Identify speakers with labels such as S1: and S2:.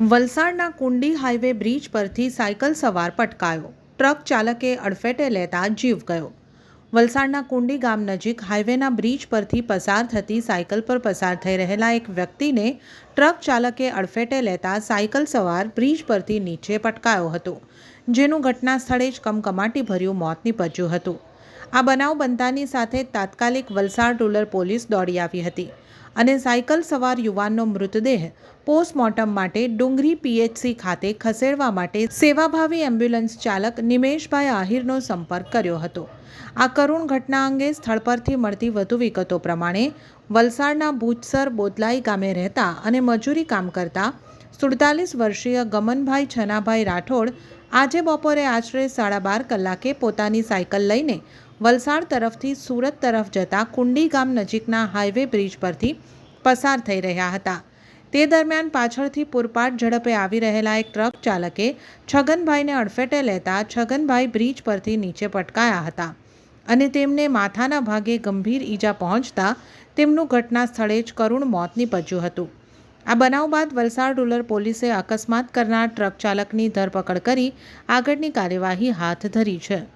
S1: વલસાડના કુંડી highway bridge પરથી સાયકલ સવાર પટકાયો. ટ્રક ચાલકે અડફેટે લેતા જીવ ગયો. વલસાડના કુંડી ગામ નજીક હાઈવેના બ્રિજ પરથી પસાર થતી સાયકલ પર પસાર થઈ રહેલા એક વ્યક્તિને ટ્રક ચાલકે અડફેટે લેતા સાયકલ સવાર બ્રિજ પરથી નીચે પટકાયો હતો, જેનું ઘટના સ્થળે જ કમકમાટી ભર્યું મોત નીપજ્યું હતું. આ બનાવ બનતાની સાથે તાત્કાલિક વલસાડ રૂરલ પોલીસ દોડી આવી હતી અને સાયકલ સવાર યુવાનનો મૃતદેહ પોસ્ટમોર્ટમ માટે ડુંગરી પીએચસી ખાતે ખસેડવા માટે સેવાભાવી એમ્બ્યુલન્સ ચાલક નિમેશભાઈ આહિરનો સંપર્ક કર્યો હતો. આ કરુણ ઘટના અંગે સ્થળ પરથી મળતી વધુ વિગતો પ્રમાણે વલસાડના ભૂજસર બોદલાઈ ગામે રહેતા અને મજૂરી કામ કરતા સુડતાલીસ વર્ષીય ગમનભાઈ છનાભાઈ રાઠોડ આજે બપોરે આશરે સાડા બાર કલાકે પોતાની સાયકલ લઈને વલસાડ તરફથી સુરત તરફ જતા કુંડી ગામ નજીકના હાઈવે બ્રિજ પરથી પસાર થઈ રહ્યા હતા. તે દરમિયાન પાછળથી પૂરપાટ ઝડપે આવી રહેલા એક ટ્રક ચાલકે છગનભાઈને અડફેટે લેતા છગનભાઈ બ્રિજ પરથી નીચે પટકાયા હતા અને તેમને માથાના ભાગે ગંભીર ઈજા પહોંચતા તેમનું ઘટના સ્થળે જ કરુણ મોત નીપજ્યું હતું. આ બનાવ બાદ વલસાડ રૂરલ પોલીસે અકસ્માત કરનાર ટ્રક ચાલકની ધરપકડ કરી આગળની કાર્યવાહી હાથ ધરી છે.